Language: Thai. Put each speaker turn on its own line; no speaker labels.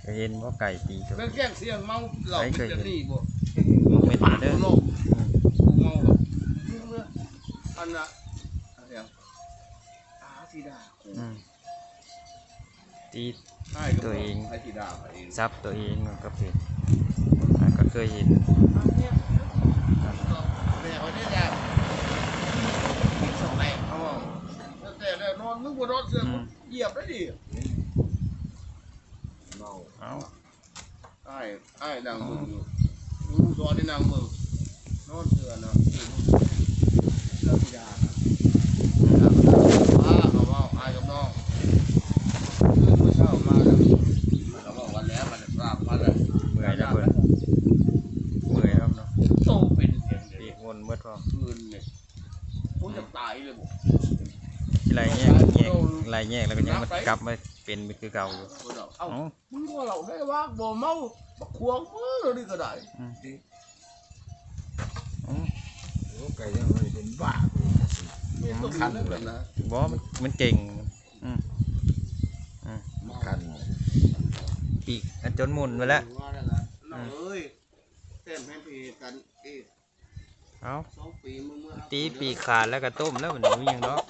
เคยเห็นว่าไก่ตีตัว
เรื่องแกล้งเสียงเมาเหล่าเป็น แบบนี้บ่
บ่เป็นมาเด้อ
โลกเมาแบบอันน่ะอะไรอะอาสีดา
อืมตี
ใช่ตัวเองอาสีดาเอง
ซับตัวเองมันก็เป็นอ่าก็เคยเห็น
แม่เขาได้แล้วสองแรงเขาบอกแต่แล้วนอนนึกว่านอนเสือเหยียบได้ดิ เมา
เอ้า
ไอ้ไอ้นางมึงอยู่รู้ตอนที่นางมึงนอนเสือเนาะเรื่องพิดาป้าเขาว่าไอ้กับน้องคือผู้เช่ามาแล้วมันก็บอกวันแล้วมันตามมาเลย
เมื่อยแล้วเพิ่นเมื่อยแล้วเนาะ
โตเป็นเสียง
ปี
เด็ก
กวนเมื่อพอ
คืนเนี่ยกูจะตายเลยบอก
ที่ไรแยกแยก ไรแยกแล้วก็ยังมันกลับมาเป็นคือเก่าอยู่
กูจะเอ้า
เอ้า
มึงว่าเราได้ว่าบ่เมาบักควงมือเราดิก็ได้
อืมอืม
โอ้ไก่ยังไม่เป็นบ้า
ไม่ต้องคันเลยนะ
บ่มันมันเก่งอืม
คัน
ปีกอันจนหมุนไปแล้ว
ว่าแล้วนะน้องเอ้ยเต้นให้พีกันอีก
เอ้า
สองปีมึงเมื่อ
ตีปีกขาดแล้วก็ต้มแล้วมันหนูยังเนาะ
ทำง